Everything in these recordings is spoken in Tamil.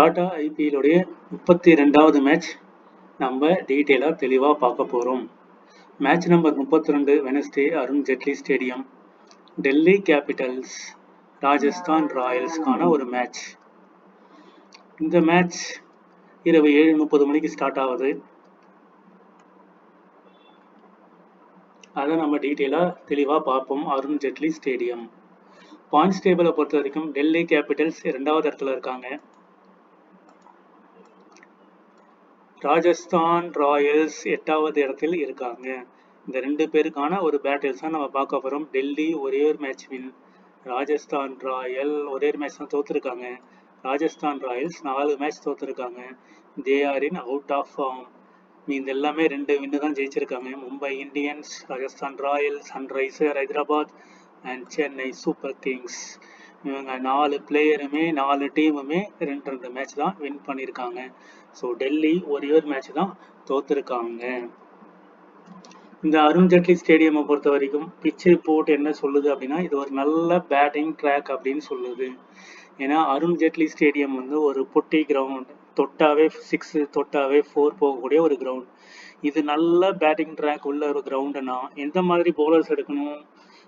டாடா ஐபிஎல்லுடைய முப்பத்தி ரெண்டாவது மேட்ச் நம்ம டீட்டெயிலாக தெளிவாக பார்க்க போகிறோம் மேட்ச் நம்பர் முப்பத்தி ரெண்டு Wednesday Arun Jaitley stadium Delhi Capitals Rajasthan ராயல்ஸ்க்கான ஒரு மேட்ச் இந்த மேட்ச் இரவு ஏழு முப்பது மணிக்கு ஸ்டார்ட் ஆகுது. அதை நம்ம டீட்டெயிலாக தெளிவாக பார்ப்போம். அருண் ஜெட்லி ஸ்டேடியம் பாயிண்ட்ஸ் டேபிளை பொறுத்த வரைக்கும் டெல்லி கேபிட்டல்ஸ் ரெண்டாவது இடத்துல இருக்காங்க. ராஜஸ்தான் ராயல்ஸ் எட்டாவது இடத்தில் இருக்காங்க. இந்த ரெண்டு பேருக்கான ஒரு பேட்டில்ஸ் தான் நம்ம பார்க்க போகிறோம் டெல்லி ஒரே ஒரு மேட்ச் வின் ராஜஸ்தான் ராயல் ஒரே ஒரு மேட்ச் தான் தோத்துருக்காங்க. ராஜஸ்தான் ராயல்ஸ் நாலு match தோத்துருக்காங்க. They are in out of form இது எல்லாமே ரெண்டு வின்னு தான் ஜெயிச்சிருக்காங்க. Mumbai Indians Rajasthan Royals Sunriser Hyderabad and Chennai super kings. இவங்க நாலு பிளேயருமே நாலு டீமுமே ரெண்டு ரெண்டு மேட்ச் தான் வின் பண்ணியிருக்காங்க. ஸோ டெல்லி ஒரே ஒரு மேட்ச் தான் தோத்துருக்காங்க. இந்த அருண் ஜேட்லி ஸ்டேடியமை பொறுத்த வரைக்கும் பிச்சு ரிப்போர்ட் என்ன சொல்லுது அப்படின்னா இது ஒரு நல்ல பேட்டிங் ட்ராக் அப்படின்னு சொல்லுது. ஏன்னா அருண் ஜேட்லி ஸ்டேடியம் வந்து ஒரு பொட்டி கிரவுண்ட் தொட்டாவே சிக்ஸ் தொட்டாவே ஃபோர் போகக்கூடிய ஒரு கிரவுண்ட் இது நல்ல பேட்டிங் ட்ராக் உள்ள ஒரு கிரவுண்டுனா எந்த மாதிரி போலர்ஸ் எடுக்கணும்?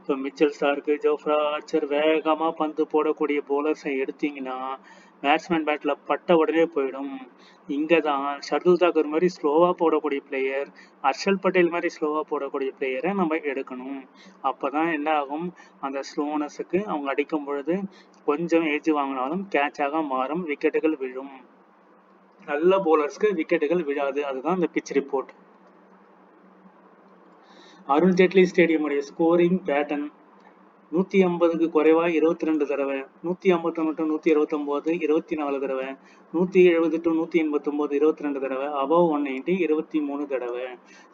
இப்போ மிச்சல் ஸ்டார்க்கு ஜோஃப்ரா ஆச்சர் வேகமாக பந்து போடக்கூடிய போலர்ஸை எடுத்தீங்கன்னா பேட்ஸ்மேன் பேட்டில் பட்ட உடனே போயிடும். இங்கே தான் ஷர்துல் தாக்கூர் மாதிரி ஸ்லோவாக போடக்கூடிய பிளேயர் ஹர்ஷல் பட்டேல் மாதிரி ஸ்லோவாக போடக்கூடிய பிளேயரை நம்ம எடுக்கணும். அப்போ தான் என்ன ஆகும்? அந்த ஸ்லோனஸுக்கு அவங்க அடிக்கும் பொழுது கொஞ்சம் ஏஜ் வாங்கினாலும் கேட்சாக மாறும் விக்கெட்டுகள் விழும். நல்ல போலர்ஸ்க்கு விக்கெட்டுகள் விழாது. அதுதான் இந்த பிச் ரிப்போர்ட் அருண் ஜேட்லி ஸ்டேடியமுடைய ஸ்கோரிங் பேட்டர்ன் நூற்றி ஐம்பதுக்கு குறைவா இருபத்தி ரெண்டு தடவை நூற்றி ஐம்பத்தொன்று டு நூற்றி இருபத்தொம்போது இருபத்தி நாலு தடவை நூற்றி எழுபது டு நூற்றி எண்பத்தொம்போது இருபத்தி ரெண்டு தடவை அபவ் ஒன் எயிட்டி இருபத்தி மூணு தடவை.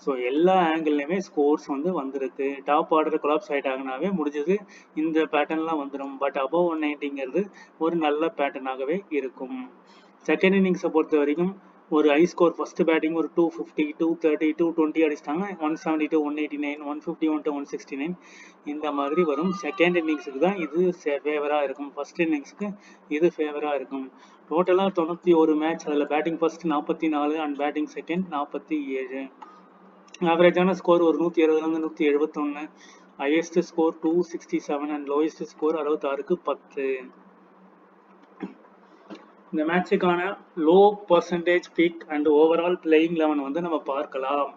ஸோ எல்லா ஆங்கிள்லையுமே ஸ்கோர்ஸ் வந்து வந்திருக்கு. டாப் ஆர்டர் கொலாப்ஸ் ஆகிட்டாங்கனாவே முடிஞ்சது இந்த பேட்டர்ன்லாம் வந்துடும் பட் அபவ் ஒன் எயிட்டிங்கிறது ஒரு நல்ல பேட்டர்னாகவே இருக்கும். செகண்ட் இன்னிங்ஸை பொறுத்த வரைக்கும் ஒரு ஹை ஸ்கோர் ஃபர்ஸ்ட் பேட்டிங் ஒரு two fifty two thirty two twenty அடிச்சிட்டாங்க. One seventy two one eighty nine one fifty one two one sixty nine இந்த மாதிரி வரும். செகண்ட் இன்னிங்ஸுக்கு தான் இது ஃபேவராக இருக்கும். ஃபர்ஸ்ட் இன்னிங்ஸுக்கு இது ஃபேவராக இருக்கும். டோட்டலாக தொண்ணூற்றி ஒரு மேட்ச் அதில் பேட்டிங் ஃபர்ஸ்ட் நாற்பத்தி நாலு அண்ட் பேட்டிங் செகண்ட் நாற்பத்தி ஏழு. ஆவரேஜான ஸ்கோர் ஒரு நூற்றி இருபதுலேருந்து நூற்றி எழுபத்தொன்று highest score two sixty seven and lowest score அறுபத்தாறுக்கு பத்து. இந்த மேட்சுக்கான low percentage pick and overall playing eleven வந்து நம்ம பார்க்கலாம்.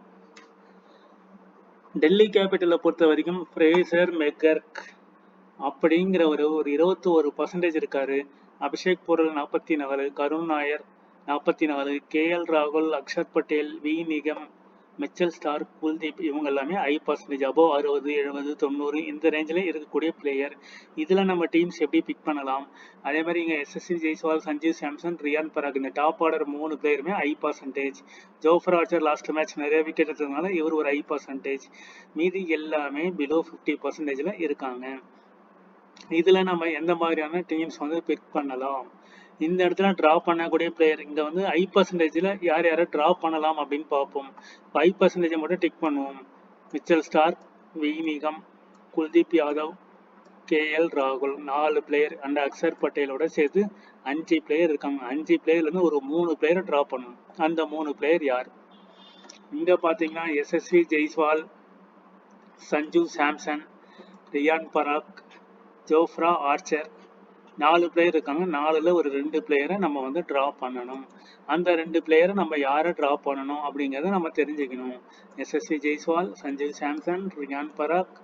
டெல்லி கேபிட்டலை பொறுத்த வரைக்கும் ஃப்ரேசர் மெக்கர்க் அப்படிங்கிற ஒரு ஒரு இருபத்தி ஒரு பர்சன்டேஜ் இருக்காரு. அபிஷேக் பொருள் நாற்பத்தி நாலு கருண் நாயர் நாற்பத்தி நாலு கே எல் ராகுல் Akshar Patel V Nigam Mitchell Starc Kuldeep இவங்க எல்லாமே ஐ பர்சன்டேஜ் அபோவ் அறுபது எழுபது தொண்ணூறு இந்த ரேஞ்சில் இருக்கக்கூடிய பிளேயர் இதில் நம்ம டீம்ஸ் எப்படி பிக் பண்ணலாம்? அதே மாதிரி இங்கே எஸ்எஸ்சி ஜெய்ஸ்வால் சஞ்சீவ் சாம்சன் ரியான் பராக் இந்த டாப் ஆர்டர் மூணு பிளேயருமே ஐ percentage Jofra Archer last match நிறைய விக்கெட் எடுத்ததுனால இவர் ஒரு ஐ பர்சன்டேஜ் மீதி எல்லாமே பிலோ ஃபிஃப்டி பர்சன்டேஜில் இருக்காங்க. இதில் நம்ம எந்த மாதிரியான டீம்ஸ் வந்து பிக் பண்ணலாம்? இந்த இடத்துல ட்ரா பண்ணக்கூடிய பிளேயர் இங்கே வந்து ஐ பர்சன்டேஜில் யார் யாரை ட்ரா பண்ணலாம் அப்படின்னு பார்ப்போம். ஐ பர்சன்டேஜை மட்டும் டிக் பண்ணுவோம். மிச்சல் ஸ்டார் வெய்னிகம் குல்தீப் யாதவ் கேஎல் ராகுல் நாலு பிளேயர் அண்ட் அக்ஷர் பட்டேலோட சேர்த்து அஞ்சு பிளேயர் இருக்காங்க. அஞ்சு பிளேயர்லேருந்து ஒரு மூணு பிளேயரை ட்ரா பண்ணணும் அந்த மூணு பிளேயர் யார்? இங்கே பார்த்தீங்கன்னா எஸ்எஸ்வி ஜெய்ஸ்வால் சஞ்சு சாம்சன் ரியான் பராக் ஜோஃப்ரா ஆர்ச்சர் நாலு பிளேயர் இருக்காங்க. நாலுல ஒரு ரெண்டு பிளேயரை நம்ம வந்து ட்ரா பண்ணணும். அந்த ரெண்டு பிளேயரை நம்ம யாரை ட்ரா பண்ணணும் அப்படிங்கிறத நம்ம தெரிஞ்சுக்கணும். SSC Jaiswal Sanjeev Samson Riyan Parag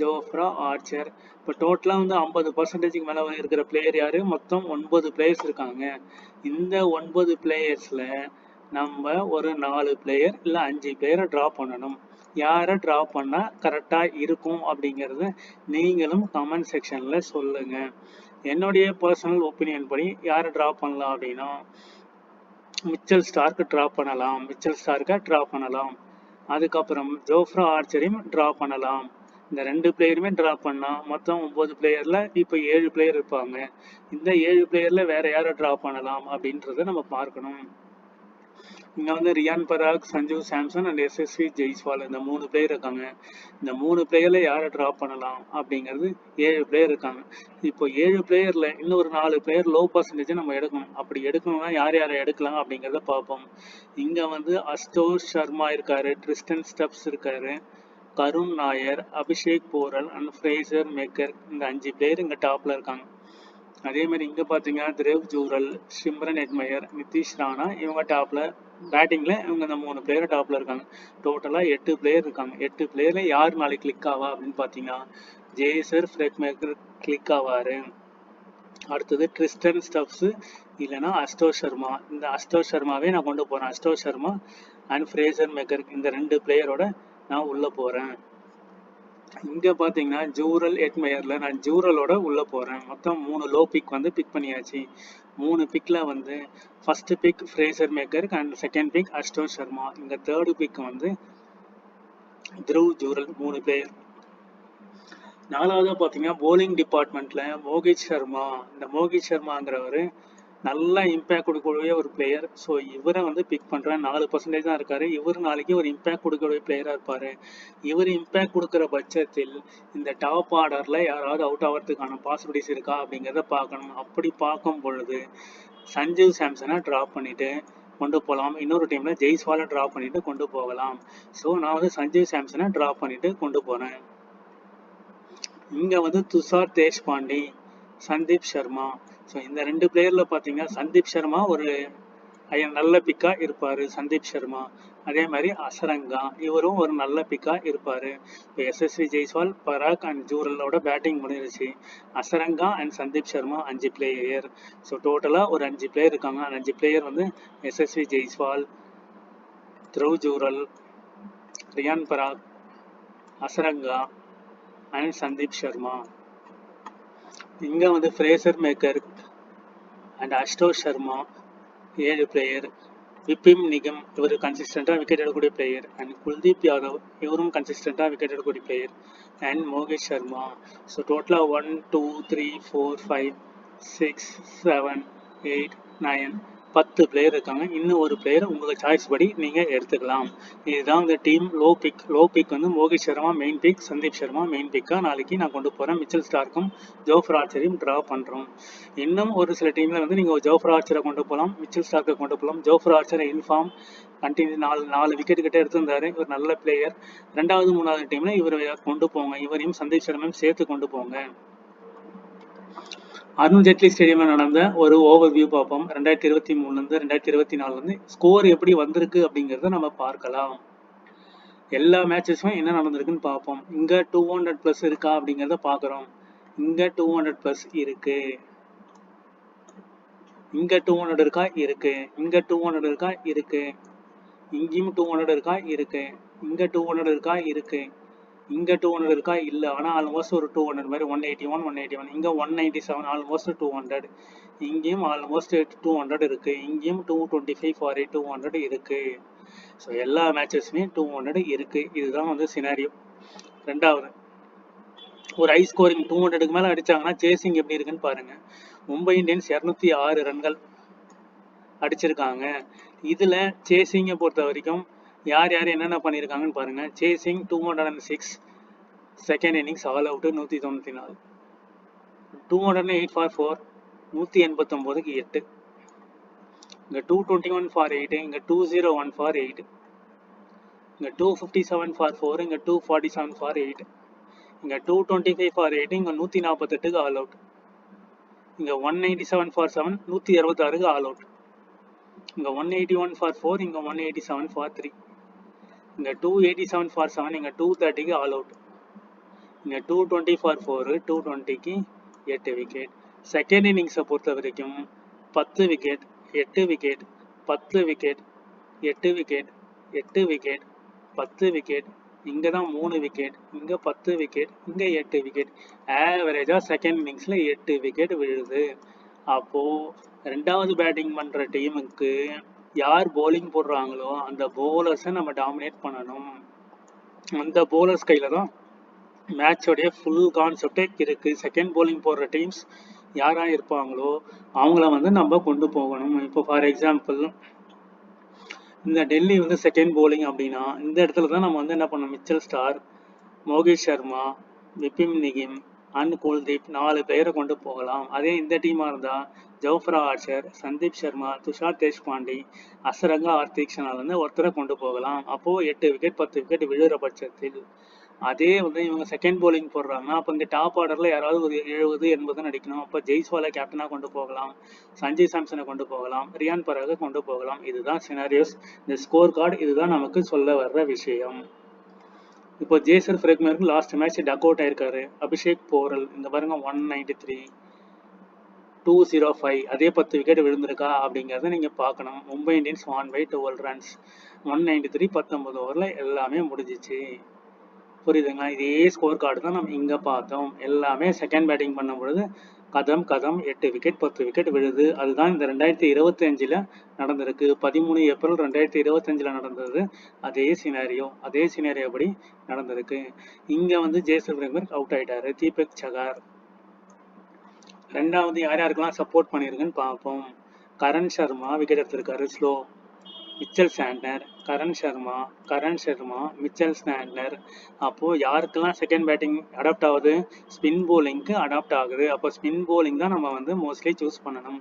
Jofra Archer இப்போ டோட்டலாக வந்து ஐம்பது பர்சன்டேஜுக்கு மேலே இருக்கிற பிளேயர் யார்? மொத்தம் ஒன்பது பிளேயர்ஸ் இருக்காங்க. இந்த ஒன்பது பிளேயர்ஸில் நம்ம ஒரு நாலு பிளேயர் இல்லை அஞ்சு பிளேயரை ட்ரா பண்ணணும். யாரை ட்ரா பண்ணால் கரெக்டாக இருக்கும் அப்படிங்கிறத நீங்களும் கமெண்ட் செக்ஷனில் சொல்லுங்கள் என்னுடைய பர்சனல் ஒப்பீனியன் படி யாரை ட்ரா பண்ணலாம் அப்படின்னா மிச்சல் ஸ்டார்க்கு ட்ரா பண்ணலாம். மிச்சல் ஸ்டார்க்கை ட்ரா பண்ணலாம். அதுக்கப்புறம் ஜோஃப்ரா ஆர்ச்சரையும் ட்ரா பண்ணலாம். இந்த ரெண்டு பிளேயருமே ட்ரா பண்ணலாம் மொத்தம் ஒம்பது பிளேயரில் இப்போ ஏழு பிளேயர் இருப்பாங்க. இந்த ஏழு பிளேயரில் வேற யாரை ட்ரா பண்ணலாம் அப்படின்றத நம்ம பார்க்கணும். இங்கே வந்து ரியான் பராக் சஞ்சு சாம்சன் அண்ட் எஸ்எஸ்வி ஜெய்ஸ்வால். இந்த மூணு பிளேயர் இருக்காங்க. இந்த மூணு பிளேயரில் யாரை ட்ராப் பண்ணலாம் அப்படிங்கிறது ஏழு பிளேயர் இருக்காங்க. இப்போ ஏழு பிளேயரில் இன்னொரு நாலு பிளேயர் லோ பர்சன்டேஜ் நம்ம எடுக்கணும். அப்படி எடுக்கணும்னா யார் யாரை எடுக்கலாம் அப்படிங்கிறத பார்ப்போம். இங்கே வந்து அஷ்டோஷ் சர்மா இருக்காரு ட்ரிஸ்டன் ஸ்டப்ஸ் இருக்காரு Karun Nair Abhishek Porel and Fraser McGurk. இந்த அஞ்சு பேர் இங்கே டாப்பில் இருக்காங்க. அதே மாதிரி இங்கே பார்த்தீங்கன்னா திரேவ் ஜூரல் சிம்ரன் எட்மயர் நிதிஷ் ராணா இவங்க டாப்பில் பேட்டிங்ல இவங்க இந்த மூணு பிளேயர் டாப்ல இருக்காங்க. டோட்டலா எட்டு பிளேயர் இருக்காங்க. எட்டு பிளேயரில் யார் நாளைக்கு கிளிக் ஆவா அப்படின்னு பார்த்தீங்கன்னா ஜேசர் ஃப்ரெட் மேக்கர் கிளிக் ஆவாரு. அடுத்தது ட்ரிஸ்டன் ஸ்டப்ஸு இல்லைன்னா அஸ்டோ சர்மா இந்த அஸ்டோ சர்மாவே நான் கொண்டு போகிறேன் Ashutosh Sharma and Fraser McGurk இந்த ரெண்டு பிளேயரோட நான் உள்ளே போறேன். இங்கே பார்த்தீங்கன்னா ஜூரல் எட்மயரில் நான் ஜூரலோட உள்ளே போறேன். மொத்தம் மூணு லோ பிக் வந்து பிக் பண்ணியாச்சு. மூணு பிக்ல வந்து first pick Fraser McGurk and second pick Ashutosh Sharma இந்த தேர்டு பிக் வந்து த்ருவ் ஜூரல் மூணு பேர். நாலாவதா பாத்தீங்கன்னா போலிங் டிபார்ட்மெண்ட்ல மோகித் சர்மா. இந்த மோகித் சர்மாங்கிறவர் நல்லா இம்பேக்ட் கொடுக்கக்கூடிய ஒரு பிளேயர் ஸோ இவரை வந்து பிக் பண்ணுறேன் நாலு பர்சன்டேஜ் தான் இருக்காரு. இவர் நாளைக்கு ஒரு இம்பேக்ட் கொடுக்கக்கூடிய பிளேயராக இருப்பார். இவர் இம்பேக்ட் கொடுக்குற பட்சத்தில் இந்த டாப் ஆர்டரில் யாராவது அவுட் ஆகிறதுக்கான பாசிபிலிட்டிஸ் இருக்கா அப்படிங்கிறத பார்க்கணும். அப்படி பார்க்கும் பொழுது சஞ்சீவ் சாம்சனை ட்ராப் பண்ணிவிட்டு கொண்டு போகலாம் இன்னொரு டீமில் ஜெய்ஸ்வாலை ட்ராப் பண்ணிட்டு கொண்டு போகலாம். ஸோ நான் வந்து சஞ்சீவ் சாம்சனை ட்ராப் பண்ணிட்டு கொண்டு போகிறேன் இங்கே வந்து துஷார் தேஷ்பாண்டி சந்தீப் சர்மா. ஸோ இந்த ரெண்டு பிளேயரில் பார்த்தீங்கன்னா சந்தீப் சர்மா ஒரு ஐயன் நல்ல பிக்காக இருப்பார் சந்தீப் சர்மா. அதே மாதிரி அசரங்கா இவரும் ஒரு நல்ல பிக்காக இருப்பார். இப்போ எஸ்எஸ்வி ஜெய்ஸ்வால் பராக் அண்ட் ஜூரலோட பேட்டிங் முடிஞ்சிருச்சு. அசரங்கா அண்ட் சந்தீப் சர்மா அஞ்சு பிளேயர் ஸோ டோட்டலாக ஒரு அஞ்சு பிளேயர் இருக்காங்க. அந்த அஞ்சு பிளேயர் வந்து எஸ்எஸ்வி ஜெய்ஸ்வால் த்ரவ் ஜூரல் ரியான் பராக் அசரங்கா அண்ட் சந்தீப் சர்மா. இங்கே வந்து Fraser McGurk and Ashutosh Sharma ஏழு பிளேயர் விபிம் நிகம் இவர் கன்சிஸ்டண்டாக விக்கெட் எடுக்கக்கூடிய பிளேயர் அண்ட் குல்தீப் யாதவ் இவரும் கன்சிஸ்டண்டாக விக்கெட் எடுக்கக்கூடிய பிளேயர் அண்ட் மோகேஷ் சர்மா ஸோ டோட்டலாக one two three four five six seven eight nine பத்து பிளேயர் இருக்காங்க. இன்னும் ஒரு பிளேயர் உங்கள் சாய்ஸ் படி நீங்கள் எடுத்துக்கலாம். இதுதான் இந்த team low pick low pick வந்து Mohit Sharma main pick Sandeep Sharma main பிக்காக நாளைக்கு நான் கொண்டு போகிறேன் மிச்சல் ஸ்டார்க்கும் ஜோஃபர் ஆர்ச்சரையும் ட்ரா பண்ணுறோம் இன்னும் ஒரு சில டீமில் வந்து நீங்கள் ஜோஃபர் ஆர்ச்சரை கொண்டு போகலாம் மிச்சல் ஸ்டார்க்கை கொண்டு போகலாம் ஜோஃபர் ஆர்ச்சரை இன்ஃபார்ம் கண்டினியூ நாலு நாலு விக்கெட் கிட்டே எடுத்திருந்தார். இவர் நல்ல பிளேயர் ரெண்டாவது மூணாவது டீம்ல இவரை கொண்டு போங்க. இவரையும் சந்தீப் சர்மையும் சேர்த்து கொண்டு போங்க. அருண் ஜேட்லி ஸ்டேடியம்ல நடந்த ஒரு ஓவர் வியூ பார்ப்போம். ரெண்டாயிரத்தி இருபத்தி மூணுல இருந்து ரெண்டாயிரத்தி இருபத்தி நாலுல இருந்து ஸ்கோர் எப்படி வந்திருக்கு அப்படிங்கறத நம்ம பார்க்கலாம். எல்லா மேட்சஸும் என்ன நடந்திருக்குன்னு பார்ப்போம். இங்க டூ ஹண்ட்ரட் பிளஸ் இருக்கா அப்படிங்கறத பாக்குறோம் இங்க டூ ஹண்ட்ரட் பிளஸ் இருக்கு. இங்க டூ ஹண்ட்ரட் இருக்கா? இருக்கு. இங்க டூ ஹண்ட்ரட் இருக்கா? இருக்கு. இங்கேயும் டூ ஹண்ட்ரட் இருக்கா? இருக்கு. இங்க டூ ஹண்ட்ரட் இருக்கா? இருக்கு. இங்க டூ ஹண்ட்ரட் இருக்கா? இல்ல. ஆனா ஆல்மோஸ்ட் ஒரு டூ ஹண்ட்ரட் மாதிரி one eighty one one eighty one இங்க one ninety seven almost two hundred இங்கேயும் ஆல்மோஸ்ட் டூ ஹண்ட்ரட் இருக்கு. இங்கேயும் two twenty five for two hundred இருக்கு. ஸோ எல்லா மேட்சஸ்மே டூ ஹண்ட்ரட் இருக்கு. இதுதான் வந்து சினாரியோ ரெண்டாவது ஒரு ஹை ஸ்கோரிங் டூ ஹண்ட்ரடுக்கு மேலே அடிச்சாங்கன்னா சேசிங் எப்படி இருக்குன்னு பாருங்க. மும்பை இந்தியன்ஸ் இரநூத்தி ஆறு ரன்கள் அடிச்சிருக்காங்க. இதுல சேசிங்கை பொறுத்த வரைக்கும் யார் யார் என்னென்ன பண்ணியிருக்காங்கன்னு பாருங்க. Chasing two hundred and six second innings all out நூற்றி தொண்ணூற்றி நாலு. Two hundred eight for four நூற்றி எண்பத்தொம்போதுக்கு எட்டு. இங்கே two twenty one for eight இங்கே two zero one for eight இங்கே two fifty seven for four இங்கே two forty seven for eight இங்கே two twenty five for eight இங்கே நூற்றி நாற்பத்தெட்டுக்கு ஆல் அவுட் இங்கே one ninety seven for seven நூற்றி அறுபத்தாறுக்கு ஆல் அவுட் இங்கே one eighty one for four இங்கே one eighty seven for three இங்கே two eighty seven for seven இங்கே டூ தேர்ட்டிக்கு ஆல் அவுட் இங்கே two twenty for four two டுவெண்ட்டிக்கு எட்டு விக்கெட் செகண்ட் இன்னிங்ஸை பொறுத்த வரைக்கும் பத்து விக்கெட் எட்டு விக்கெட் பத்து விக்கெட் எட்டு விக்கெட் எட்டு விக்கெட் பத்து விக்கெட் இங்கே தான் மூணு விக்கெட் இங்கே பத்து விக்கெட் இங்கே எட்டு விக்கெட் ஆவரேஜாக செகண்ட் இன்னிங்ஸில் எட்டு விக்கெட் விழுது. அப்போது ரெண்டாவது பேட்டிங் பண்ணுற டீமுக்கு யார் போலிங் போடுறாங்களோ அந்த போலர்ஸை நம்ம டாமினேட் பண்ணணும். அந்த போலர்ஸ் கையில் தான் மேட்சோடைய ஃபுல் கான்செப்டே இருக்கு. செகண்ட் போலிங் போடுற டீம்ஸ் யாரா இருப்பாங்களோ அவங்கள வந்து நம்ம கொண்டு போகணும். இப்போ ஃபார் எக்ஸாம்பிள் இந்த டெல்லி வந்து செகண்ட் போலிங் அப்படின்னா இந்த இடத்துல தான் நம்ம வந்து என்ன பண்ணோம் மிச்சல் ஸ்டார் மோகேஷ் சர்மா விபின் நிகிம் அண்ட் குல்தீப் நாலு பேரை கொண்டு போகலாம். அதே இந்த டீமாக இருந்தால் ஜவுஃப்ரா ஆர்ச்சர் சந்தீப் சர்மா துஷார் தேஷ்பாண்டி அசரங்கா ஆர்த்திக்ஷனால் வந்து ஒருத்தரை கொண்டு போகலாம். அப்போது எட்டு விக்கெட் பத்து விக்கெட் விழுகிற பட்சத்தில் அதே வந்து இவங்க செகண்ட் போலிங் போடுறாங்கன்னா அப்போ இங்கே டாப் ஆர்டரில் யாராவது ஒரு எழுபது எண்பது நடிக்கணும். அப்போ ஜெய்ஸ்வாலை கேப்டனாக கொண்டு போகலாம். சஞ்சய் சாம்சனை கொண்டு போகலாம். ரியான் பராக கொண்டு போகலாம். இதுதான் சினாரியோஸ் இந்த ஸ்கோர் கார்டு இதுதான் நமக்கு சொல்ல வர்ற விஷயம். இப்போ ஜேசர் ஃப்ரெக்மருக்கு லாஸ்ட் மேட்ச் டக் அவுட் ஆயிருக்காரு. அபிஷேக் போரல் இந்த பாருங்க one ninety three two zero five அதே பத்து விக்கெட் விழுந்திருக்கா அப்படிங்கிறத நீங்கள் பார்க்கணும். Mumbai Indians won by twelve runs one ninety three பத்தொம்பது ஓவரில் எல்லாமே முடிஞ்சிச்சு. புரியுதுங்களா? இதே ஸ்கோர் கார்டு தான் நம்ம இங்கே பார்த்தோம். எல்லாமே செகண்ட் பேட்டிங் பண்ணும் பொழுது கதம் கதம் எட்டு விக்கெட் பத்து விக்கெட் விழுது. அதுதான் இந்த ரெண்டாயிரத்தி இருபத்தி அஞ்சில் நடந்திருக்கு. பதிமூணு ஏப்ரல் ரெண்டாயிரத்தி இருபத்தஞ்சில் நடந்தது. அதே சினாரியோ அதே சினாரியோ படி நடந்திருக்கு. இங்கே வந்து ஜேசல் பிரேமர் அவுட் ஆயிட்டாரு. தீபக் சகார். ரெண்டாவது யார் யாருக்கெல்லாம் சப்போர்ட் பண்ணியிருக்குன்னு பார்ப்போம். கரண் சர்மா விக்கெட் எடுத்திருக்காரு slow. Mitchell Santner Karan Sharma Karan Sharma Mitchell Santner அப்போது யாருக்கெல்லாம் செகண்ட் பேட்டிங் அடாப்ட் ஆகுது? ஸ்பின் போலிங்க்கு அடாப்ட் ஆகுது. அப்போ ஸ்பின் போலிங் தான் நம்ம வந்து மோஸ்ட்லி சூஸ் பண்ணணும்.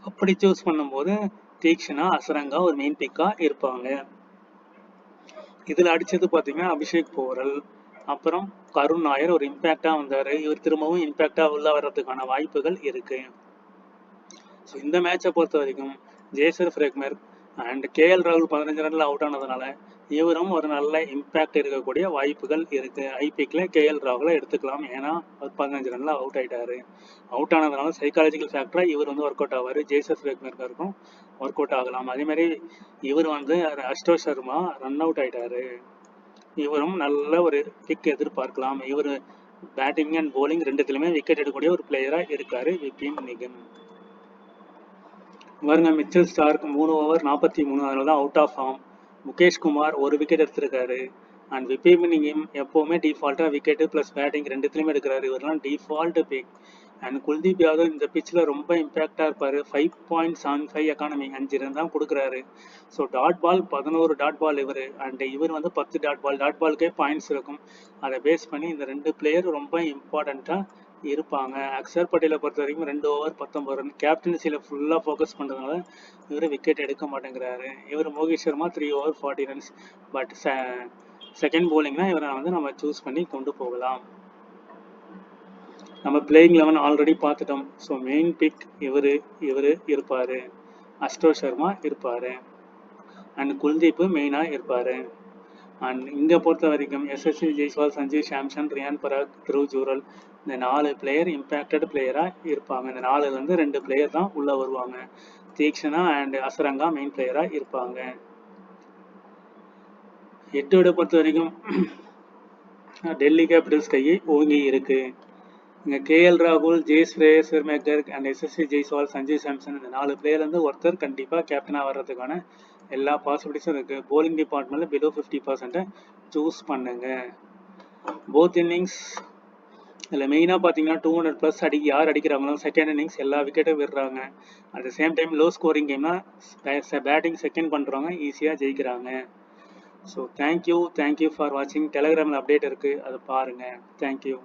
அப்படி சூஸ் பண்ணும்போது தீக்ஷனா அசரங்கா ஒரு மெயின் பிக்காக இருப்பாங்க. இதில் அடித்தது பார்த்தீங்கன்னா அபிஷேக் போரல். அப்புறம் கருண் நாயர் ஒரு இம்பாக்டா வந்தாரு. இவர் திரும்பவும் இம்பாக்டா உள்ள வர்றதுக்கான வாய்ப்புகள் இருக்கு. ஸோ இந்த மேட்சை பொறுத்த வரைக்கும் ஜேசர் பிரேக்மர் அண்ட் கே எல் ராகுல் பதினஞ்சு ரன்ல அவுட் ஆனதுனால இவரும் ஒரு நல்ல இம்பேக்ட் இருக்கக்கூடிய வாய்ப்புகள் இருக்கு. ஐபிக்ல கேஎல் ராகுலை எடுத்துக்கலாம். ஏன்னா அவர் பதினஞ்சு ரன்ல அவுட் ஆயிட்டாரு. அவுட் ஆனதுனால சைக்காலஜிக்கல் ஃபேக்டரா இவர் வந்து ஒர்க் அவுட் ஆவாரு. ஜேசஸ் ஃப்ரெக்மருக்கும் ஒர்க் அவுட் ஆகலாம். அதே மாதிரி இவர் வந்து அஷ்டோ சர்மா ரன் அவுட் ஆயிட்டாரு. இவரும் நல்ல ஒரு கிக் எதிர்பார்க்கலாம். இவர் பேட்டிங் அண்ட் போலிங் ரெண்டுத்திலுமே விக்கெட் எடுக்கக்கூடிய ஒரு பிளேயரா இருக்காரு விபின் நிகன். பாருங்க மிச்சல் ஸ்டார்க் மூணு ஓவர் நாற்பத்தி மூணு அதில் தான் out of form Mukesh Kumar ஒரு விக்கெட் எடுத்திருக்காரு. அண்ட் விபின் நிகம் எப்போவுமே டிஃபால்ட்டாக விக்கெட்டு ப்ளஸ் பேட்டிங் ரெண்டுத்துலையுமே எடுக்கிறாரு. இவரெல்லாம் default pick and Kuldeep Yadav இந்த பிச்சில் ரொம்ப இம்பேக்டாக இருப்பார். Five point seven five economy அஞ்சு ரன் தான் கொடுக்குறாரு. ஸோ டாட் பால் பதினோரு டாட் பால் இவர். அண்ட் இவர் வந்து பத்து டாட் பால் டாட் பாலுக்கே பாயிண்ட்ஸ் இருக்கும். அதை பேஸ் பண்ணி இந்த ரெண்டு பிளேயர் ரொம்ப இம்பார்ட்டண்ட்டாக இருப்பாங்க. அக்ஷர் பட்டேலை பொறுத்த வரைக்கும் ரெண்டு ஓவர் பத்தொம்பது ரன் கேப்டன்சியில் ஃபுல்லாக ஃபோக்கஸ் பண்ணுறதுனால இவர் விக்கெட் எடுக்க மாட்டேங்கிறாரு. இவர் Mokesh Sharma three over forty runs but second போலிங்னா இவரை வந்து நம்ம சூஸ் பண்ணி கொண்டு போகலாம். நம்ம பிளேயிங் லெவன் ஆல்ரெடி பார்த்துட்டோம். ஸோ மெயின் பிக் இவர் இவர் இருப்பார். அஷ்டோ சர்மா இருப்பார். அண்ட் குல்தீப் மெயினாக இருப்பார். அண்ட் இங்கே பொறுத்த வரைக்கும் எஸ்எஸ்சி ஜெய்ஸ்வால் சஞ்சீவ் சாம்சன் ரியான் பராக் த்ருவ் ஜூரல் இந்த நாலு பிளேயர் இம்பேக்டட் பிளேயராக இருப்பாங்க. இந்த நாலுலேருந்து ரெண்டு பிளேயர் தான் உள்ளே வருவாங்க. தீக்ஷனா அண்ட் அசரங்கா மெயின் பிளேயராக இருப்பாங்க. எட்டோட பொறுத்த வரைக்கும் டெல்லி கேபிட்டல்ஸ் கையை ஓங்கி இருக்கு. இங்கே கேஎல் ராகுல் ஜெய் ஸ்ரேயஸ் மேக்கர் அண்ட் எஸ்எஸ்சி ஜெய்ஸ்வால் சஞ்சய் சாம்சன் இந்த நாலு பிளேயர்லேருந்து ஒருத்தர் கண்டிப்பாக கேப்டனாக வர்றதுக்கான எல்லா பாசிபிலிட்டிஸும் இருக்குது போலிங் டிபார்ட்மெண்ட்டில் பிலோ ஃபிஃப்டி பர்சன்ட்டை சூஸ் பண்ணுங்க. போத் இன்னிங்ஸ் இதில் மெயினாக பார்த்தீங்கன்னா டூ ஹண்ட்ரட் ப்ளஸ் அடி யார் அடிக்கிறாங்களோ செகண்ட் இன்னிங்ஸ் எல்லா விக்கெட்டும் விடுறாங்க. At the same time low scoring கேம்னா batting second பண்ணுறவங்க ஈஸியாக ஜெயிக்கிறாங்க. So thank you thank you for வாட்சிங் டெலகிராமில் அப்டேட் இருக்குது அதை பாருங்கள் தேங்க்யூ